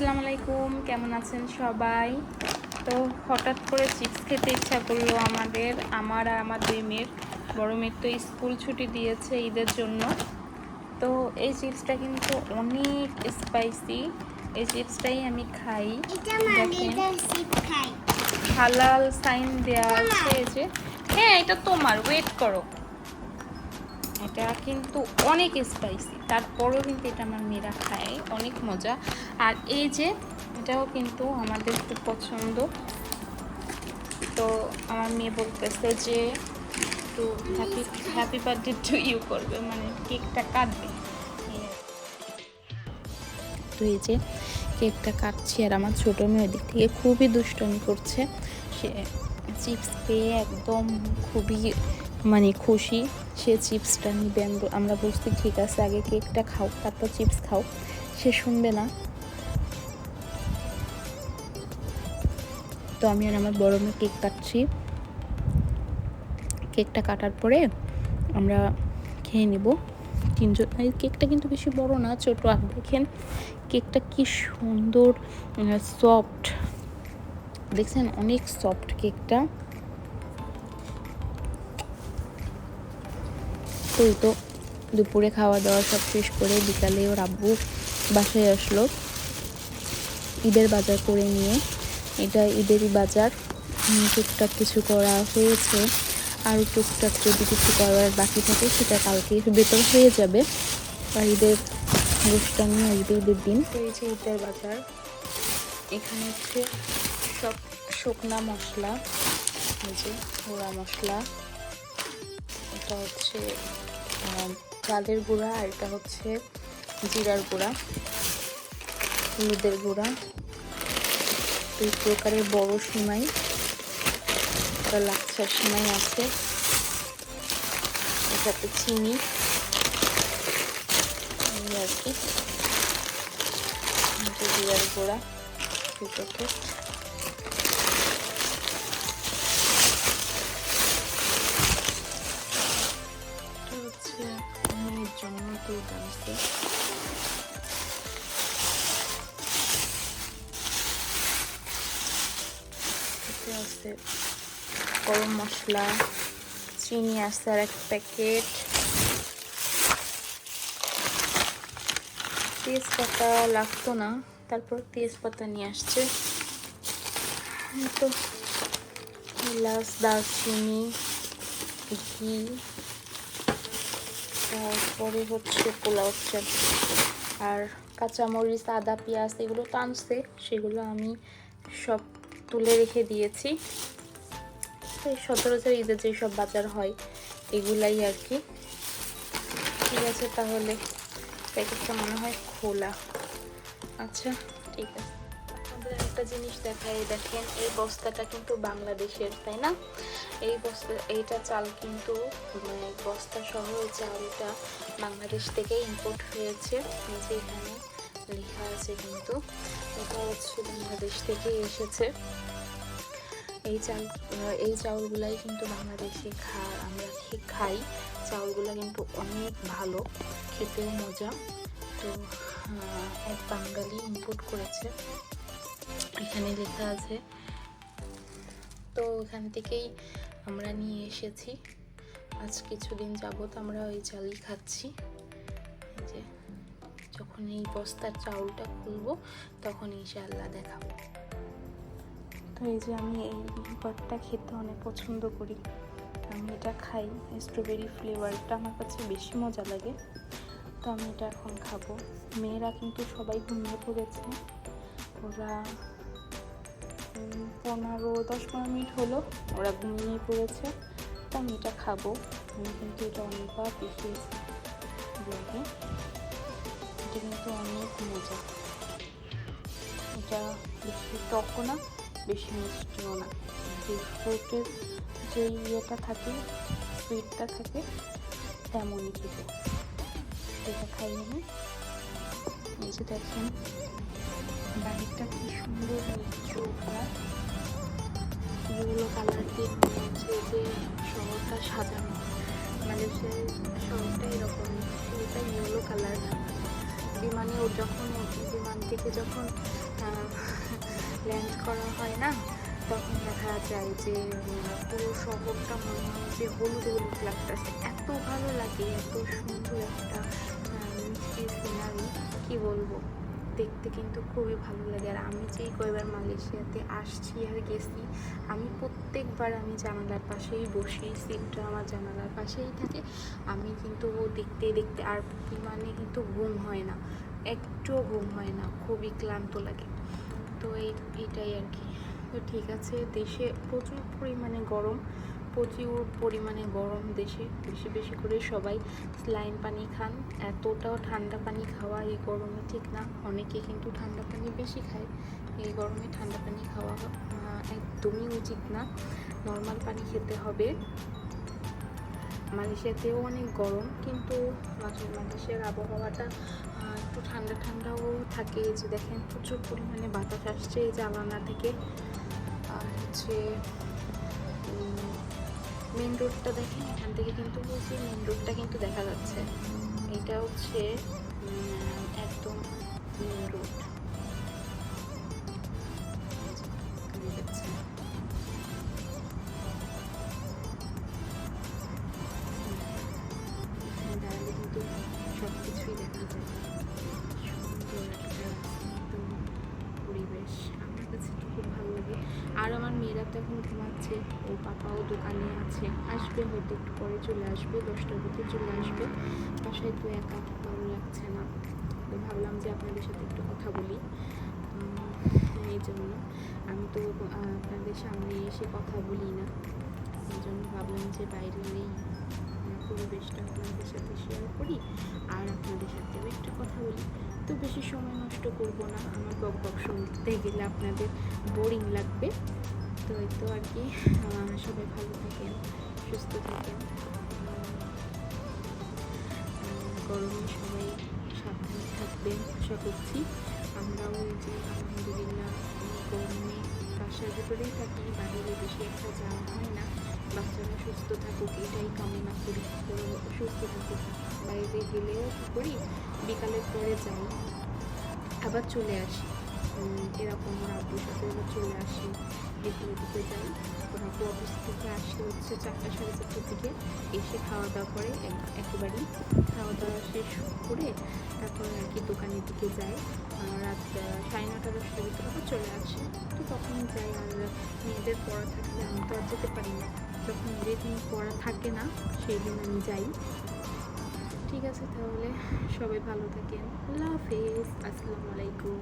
আসসালামু আলাইকুম কেমন আছেন সবাই? তো হঠাৎ করে চিপস খেতে ইচ্ছা করল আমাদের আমার আর আমার দুই মেয়ের। বড় মেয়ের তো স্কুল ছুটি দিয়েছে ঈদের জন্য। তো এই চিপসটা কিন্তু অনেক স্পাইসি এই চিপসটাই আমি খাই। হালাল সাইন দেওয়া আছে এই যে। হ্যাঁ এটা তোমার ওয়েট করো। এটা কিন্তু অনেক স্পাইসি তারপরেও কিন্তু এটা আমার মেয়েরা খায়, অনেক মজা। আর এই যে, এটাও কিন্তু আমাদের খুব পছন্দ। তো আমার মেয়ে বলতেছে যে, একটু happy happy birthday to you করবে। মানে কেকটা কাটবে। তো এই যে, কেকটা কাটছি আর আমার ছোটো মেয়ে দিক থেকে খুবই দুষ্টমি করছে। সে চিপস পেয়ে একদম খুবই মানে খুশি, সে চিপসটা নিবে। আমরা- বলছি, ঠিক আছে, আগে কেকটা খাও, তারপর চিপস খাও। সে শুনবে না। তো আমি আর আমার বড় মেয়ে কেক কাটছি। কেকটা কাটার পরে আমরা খেয়ে নিব। তিনজন কেকটা কিন্তু বেশি বড় না, ছোট। আর দেখেন, কেকটা কি সুন্দর সফট দেখছেন, অনেক সফট কেকটা। তো তো দুপুরে খাওয়া দাওয়া সব শেষ করে বিকালে ওর আব্বু বাসায় আসলো। ঈদের বাজার করে নিয়ে। এটা ঈদেরই বাজার। টুকটাক কিছু করা হয়েছে। আর টুকটাক যদি কিছু করার বাকি থাকে, সেটা কালকে বেতন হয়ে যাবে। আর ঈদের গোষ্ঠটা নিয়ে আসবে ঈদের দিন। যে ঈদের বাজার। এখানে হচ্ছে সব শুকনা মশলা যে গুঁড়া মশলা এটা হচ্ছে চালের গুঁড়া আর এটা হচ্ছে জিরার গুঁড়া, হলুদের গুঁড়া। দুই প্রকারের বড় সিমাই, একটা লাচ্ছার সিমাই আছে, এটাতে চিনি আর কি, জিরার গুঁড়া দুই প্যাকেট জন্য দুধ আনছে এতে আছে গরম মশলা চিনি আছে আর এক প্যাকেট তেজপাতা লাগতো না, তারপর তেজপাতা নিয়ে আসছে। তো এলাচ দারচিনি, ঘি। তারপরে হচ্ছে পোলাও চাল আর কাঁচামরিচ, আদা, পেঁয়াজ এগুলো তো আনছে, সেগুলো আমি সব তুলে রেখে দিয়েছি। সচরাচর ঈদের যেসব বাজার হয়, এগুলাই আর কি। ঠিক আছে, তাহলে প্যাকেটটা মনে হয় খোলা। আচ্ছা ঠিক আছে। আপনাদের একটা জিনিস দেখাই, দেখেন এই বস্তাটা কিন্তু বাংলাদেশের, তাই না? এই বস্তা, এইটা চাল কিন্তু মানে বস্তা সহ এই চালটা বাংলাদেশ থেকে ইম্পোর্ট হয়েছে। যে এখানে লেখা আছে কিন্তু, এটা হচ্ছে বাংলাদেশ থেকে এসেছে। এই চাল, এই চাউলগুলাই কিন্তু বাংলাদেশে খা, আমরা খাই। চাউলগুলো কিন্তু অনেক ভালো, খেতেও মজা। তো এক বাঙালি ইম্পোর্ট করেছে। এখানে লেখা আছে। তো এখান থেকেই আমরা নিয়ে এসেছি। আজ কিছুদিন যাবত আমরা ওই চালই খাচ্ছি। যে, যখন এই বস্তার চাউলটা খুলবো, তখন ইনশাআল্লাহ দেখাবো। তো এই যে আমি এই ভর্তা খেতে অনেক পছন্দ করি। আমি এটা খাই স্ট্রবেরি ফ্লেভারটা আমার কাছে বেশি মজা লাগে। তো আমি এটা এখন খাব। মেয়েরা কিন্তু সবাই ঘুমিয়ে পড়েছে। ওরা পনেরো, দশ পনেরো মিনিট হলো, ওরা ঘুমিয়ে পড়েছে। তো আমি এটা খাব। আমি কিন্তু এটা অনেকবার দেখিয়েছি। ব্লগে এটা কিন্তু অনেক মজা। এটা বেশি টকও না, বেশি মিষ্টিও না। ফ্রুটের যে ইয়েটা থাকে সুইটটা থাকে, তেমনই খেতে। এটা খাই যে দেখেন বাড়িটা কি সুন্দর চৌকা ইয়েলো কালার দিয়ে যে শহরটা সাজানো। মালয়েশিয়ার শহরটা এরকম, এটা ইয়েলো কালার বিমানে ও যখন বিমান থেকে যখন ল্যান্ড করা হয় না, তখন দেখা যায় যে, পুরো শহরটা মনে হয় যে হলুদ হলুদ লাগতেছে। এত ভালো লাগে, এত সুন্দর একটা মিষ্টি সিনারি কি বলব? দেখতে কিন্তু খুবই ভালো লাগে। আর আমি যেই কয়েকবার মালয়েশিয়াতে আসছি আর গেছি, আমি প্রত্যেকবার আমি জানালার পাশেই বসি, সিটটা আমার জানালার পাশেই থাকে। আমি কিন্তু দেখতে দেখতে আর বিমানে কিন্তু ঘুম হয় না, একটুও ঘুম হয় না, খুবই ক্লান্ত লাগে। তো এই এইটাই আর কি। তো ঠিক আছে, দেশে প্রচুর পরিমাণে গরম। প্রচুর পরিমাণে গরম দেশে, বেশি বেশি করে সবাই স্লাইন পানি খান। এতটাও ঠান্ডা পানি খাওয়া এই গরমে ঠিক না। অনেকে কিন্তু ঠান্ডা পানি বেশি খায়। এই গরমে ঠান্ডা পানি খাওয়া একদমই উচিত না। নর্মাল পানি খেতে হবে। মালয়েশিয়াতেও অনেক গরম, কিন্তু মালয়েশিয়ার আবহাওয়াটা একটু ঠান্ডা ঠান্ডাও থাকে। যে দেখেন, প্রচুর পরিমাণে বাতাস আসছে এই জানালা থেকে। আর হচ্ছে মেন রোডটা দেখেন, এখান থেকে কিন্তু বলছি মেন রোডটা কিন্তু দেখা যাচ্ছে। এটা হচ্ছে একদম আমার তো এখন ঘুমাচ্ছে ও পাপাও দোকানে আছে আসবে হয়তো একটু পরে চলে আসবে দশটার মধ্যে চলে আসবে। বাসায় তো একা ভালো লাগছে না। তো ভাবলাম যে আপনাদের সাথে একটু কথা বলি। এই জন্য আমি তো আপনাদের সামনে এসে কথা বলি না। এই জন্য ভাবলাম যে বাইরে আহ, পরিবেশটা আপনাদের সাথে শেয়ার করি আর আপনাদের সাথেও একটু কথা বলি। তো বেশি সময় নষ্ট করব না। আমার বক বক শুনতে গেলে আপনাদের বোরিং লাগবে। তো এই তো আর কি। সবাই ভালো থাকেন, সুস্থ থাকেন। গরমে সবাই সাবধানে থাকবেন, আশা করছি। আমরাও ওই যে আলহামদুলিল্লাহ, গরমে বাসার ভিতরেই থাকি, বাইরে বেশি একটা যাওয়া হয় না। বাচ্চারা সুস্থ থাকুক, এটাই কামনা করি। সুস্থ থাকুক। বাইরে গেলেও কী করি? বিকালের পরে যাই। আবার চলে আসি। এরকম আব্বুর সাথে আবার চলে আসি। দিকে যাই ওর অফিস থেকে আসে হচ্ছে চারটা সাড়ে চারটার দিকে। এসে খাওয়া দাওয়া করে একেবারেই খাওয়া দাওয়া শেষ করে তারপর আর কি দোকানের দিকে যাই। রাত সাড়ে নটা দশটার ভিতরে আবার চলে আসে। তো তখন যাই আর মেয়েদের পড়া থাকলে আমি তো আর যেতে পারি না। যখন যেদিন পড়া থাকে না, সেই দিন আমি যাই। ঠিক আছে তাহলে সবাই ভালো থাকেন। আল্লাহ হাফেজ। আসসালামু আলাইকুম।